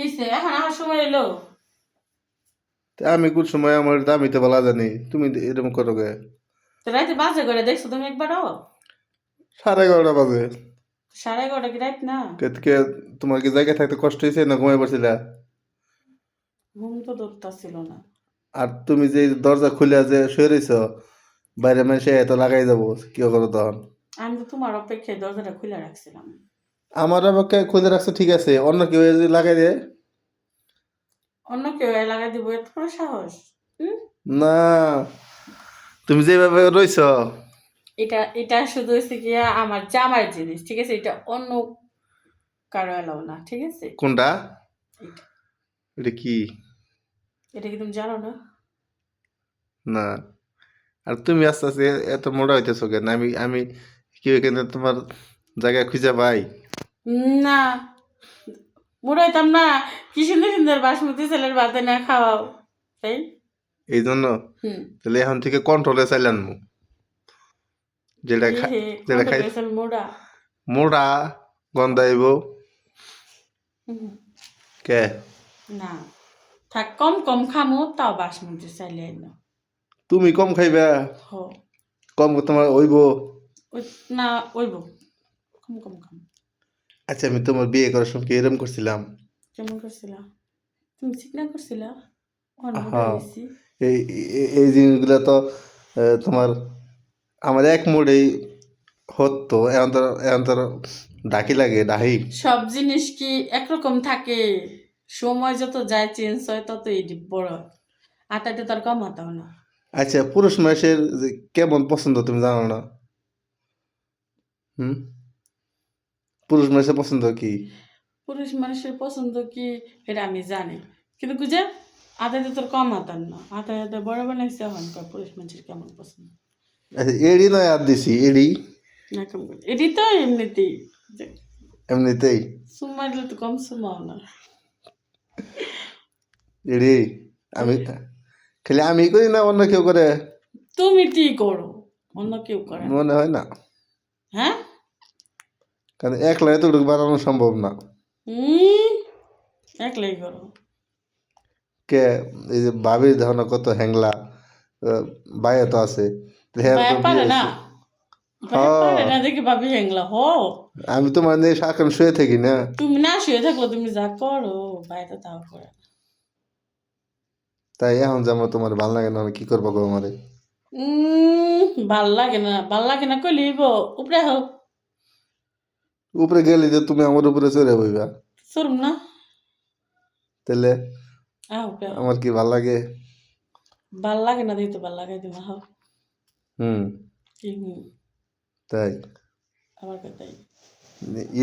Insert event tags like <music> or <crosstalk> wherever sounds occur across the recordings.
কিসে? এখন আমার সময় এলো। আমি কোন সময় আমার দামি তো বলা জানি। তুমি এরকম করো গে। তো রাতে বাজে করে দেখছ তুমি একবারও? সাড়ে এগারোটা বাজে। সাড়ে এগারোটা কি রাত না? কে তোমার কি জায়গায় থাকতে কষ্ট হয়েছে না ঘুমাই পড়ছিলা? ঘুম তো দরতা ছিল না। আর তুমি যে দরজা খুলে যে শুয়ে রয়েছ বাইরে মানুষে এত লাগাই যাব কি করো তখন? আমি তো তোমার অপেক্ষায় দরজাটা খুলে রাখছিলাম। আমার আমাকে খুঁজে রাখছো ঠিক আছে। অন্য কেউ যদি লাগাই দেয়? অন্য কেউ লাগাই দিব এত বড় সাহস। হুম? না। তুমি যেভাবে রইছ। এটা এটা শুধু হচ্ছে কি আমার জামার জিনিস ঠিক আছে? এটা অন্য কারও এলাও না ঠিক আছে? কোনটা? এটা। কি? এটা কি তুমি জানো না? না। আর তুমি আস্তে আস্তে এত মোটা হইতেছো কেন? আমি আমি কি এখানে তোমার জায়গায় খুঁজে পাই? না। হইতাম না কি সুন্দর সুন্দর বাসমতি ছেলের ভাতে না খাওয়াও তাই? এই জন্য তাহলে এখন থেকে কন্ট্রোলে চাইলেন যেটা খা- যেটা খাই গেছেন মোড়া। গন্ধাইব কে? না। থাক কম কম খামো তাও বাসমতি চাইলে না তুমি কম খাইবা? কম তোমার হইব ওই না ওইব। কম কম খাম। আচ্ছা আমি তোমার বিয়ে করার সময় কি এরম করছিলাম। কেমন করছিলা? তুমি চিকনা করছিলা? অনেক এই এই- এই জিনিসগুলো তো তোমার আমার এক মুড়েই হতো। এখন তো এখন তো ডাকি লাগে ডাহি। সব জিনিস কি একরকম থাকে? সময় যত যায় চেঞ্জ হয় তত এটি বড়। আটাটা তার কম হাতাও না। আচ্ছা পুরুষ মানুষের যে কেমন পছন্দ তুমি জানো না? হুম? পুরুষ মানুষের পছন্দ কি? পুরুষ মানুষের পছন্দ কি? এটা আমি জানি। কিন্তু বুঝে আটাতে তোর কম হাতার না। আটা হাতে বড় বানাইছে এখনকার পুরুষ মানুষের কেমন পছন্দ? আচ্ছা এড়ি নয় আর দিছি এড়ি। এটি তো এমনিতেই। এমনিতেই? সুমা দিলে তো কম সুমাও না। এড়ি? আমি খালি আমি করি না অন্য কেউ করে? তুমি কি করো অন্য কেউ করে মনে হয় না। হ্যাঁ? কারণ একলা এতটুকু বানানো সম্ভব না। একলাই করো কে এই যে ভাবির ধারণা কত হ্যাংলা বাইরে তো আছে। হ্যাঁ বিয়ে আমি তো মানে সারাক্ষণ শুয়ে থাকি না। তুমি না শুয়ে থাকল তুমি যা করো তো তাও করে তাই এখন যেমন তোমার ভালো লাগে না কি করব গো আমারে? ভালো লাগে না ভালো লাগে না কই লিব উপরে হোক উপরে গেলে যে তুমি আমার উপরে চড়ে বইবা। সরম না? তাহলে আমার কি ভালো লাগে? ভালো লাগে না দিতে ভালো লাগে হোক হুম। তাই? আমার কথাই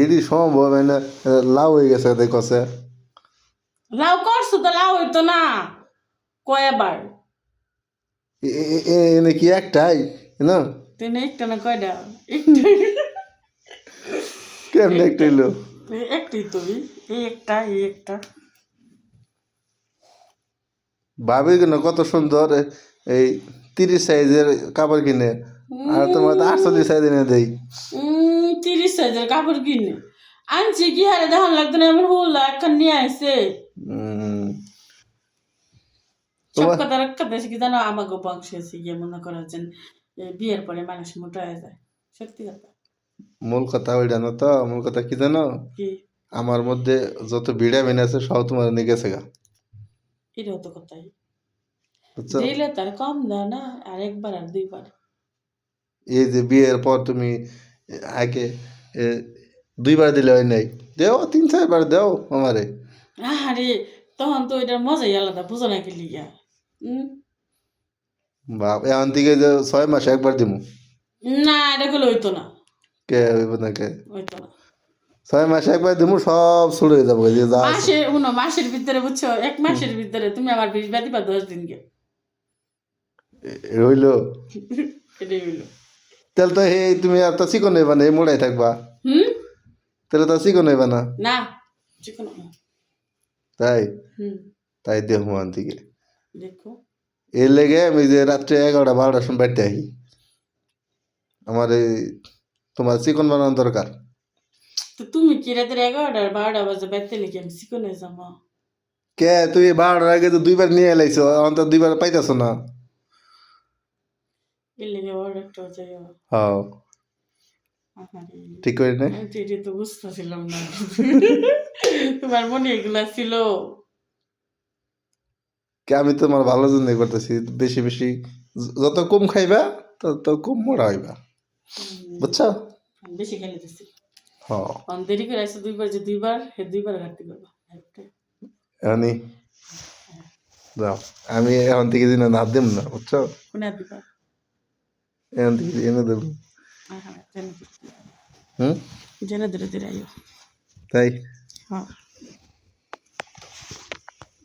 এডি সম্ভব না লাউ হয়ে গেছে দেখছে লাউ করছ তো লাউ হইতো না। কয়বার? এনে কি একটাই? না? তুমি একটা না কয়টা? একটা কেমন একটা এলো একটাই তুমি এই একটা এই একটা। ভাবি কেন কত সুন্দর এই তিরিশ সাইজের কাপড় কিনে আর তোমার তো আটচল্লিশ সাইজ এনে দেই। তিরিশ হাজার কাপড় কিনে। আনছি কি হারে দেখান লাগতো না আমার হুল একখান নিয়ে আসছে উম, সব তোমার- কথা রক্ষা দেশে কি জানো আমাকে বংশ আছে গিয়ে মনে করা যেন বিয়ের পরে মানুষ মোটা হয়ে যায়। সত্যি কথা। মূল কথা ওই জানো তো মূল কথা কি জানো? কি? আমার মধ্যে যত ভিটামিন আছে সব তোমার নিয়ে গেছে গা। এটাও তো কথাই। দিলে তার কম দাও না? আর একবার আর দুইবার। এই যে বিয়ের পর তুমি আগে দুইবার দিলে হয় নাই। দেও তিন চারবার দেও আমারে। আরে তখন তো এটার মজাই আলাদা বুঝো না কি লিগা। বাপ এখন থেকে যে ছয় মাসে একবার দিমু। না এটা গুলো হইতো না। কে হইব না কে? ছয় মাসে একবার দিমু সব শুরু হয়ে যাব যে যা মাসে শুনো মাসের ভিতরে বুঝছ এক মাসের ভিতরে তুমি আমার বিষ বাদি বা দশ দিন গে রইল? <laughs> এটাই হইল। তাহলে তো এই তুমি আর তো চিকন হইবা না এই মোড়াই থাকবা? হুম? তাহলে তো চিকন হইবা না? না চিকন তাই? হুম। তাই দেহ মান থেকে। দেখো। এর লেগে আমি যে রাত্রে এগারোটা বারোটার সময় বাড়িতে আহি আমার এই তোমার চিকন বানানো দরকার। তো তুমি কি রাতের এগারোটা বারোটা বাজে বাইতে লিখে আমি শিখনে যাব? কে তুই বারোটার আগে তো দুইবার নিয়ে এলাইছো এখন তো দুইবার পাইতেছো না। অর্ডারটা যাই হ্যাঁ ঠিক করে নে। তো এটা তো বুঝতেছিলাম না। তোমার মনে এগুলা ছিল? কে আমি তোমার ভালো জন্য করতেছি বেশি বেশি যত কম খাইবা তত কম মোটা হইবা। বুঝছ? বেশি খেলে দিছি। হ্যাঁ দেরি করে আসছে দুইবার যে দুইবার হে দুইবার ঘাটতি করবা। এখনই যাও। আমি এখন থেকে দিন হাত দেব না বুঝছ? কোনে দিবা? এখন থেকে এনে দেব। হ্যাঁ হ্যাঁ হুম? জেনে ধীরে ধীরে আইও। তাই? হ্যাঁ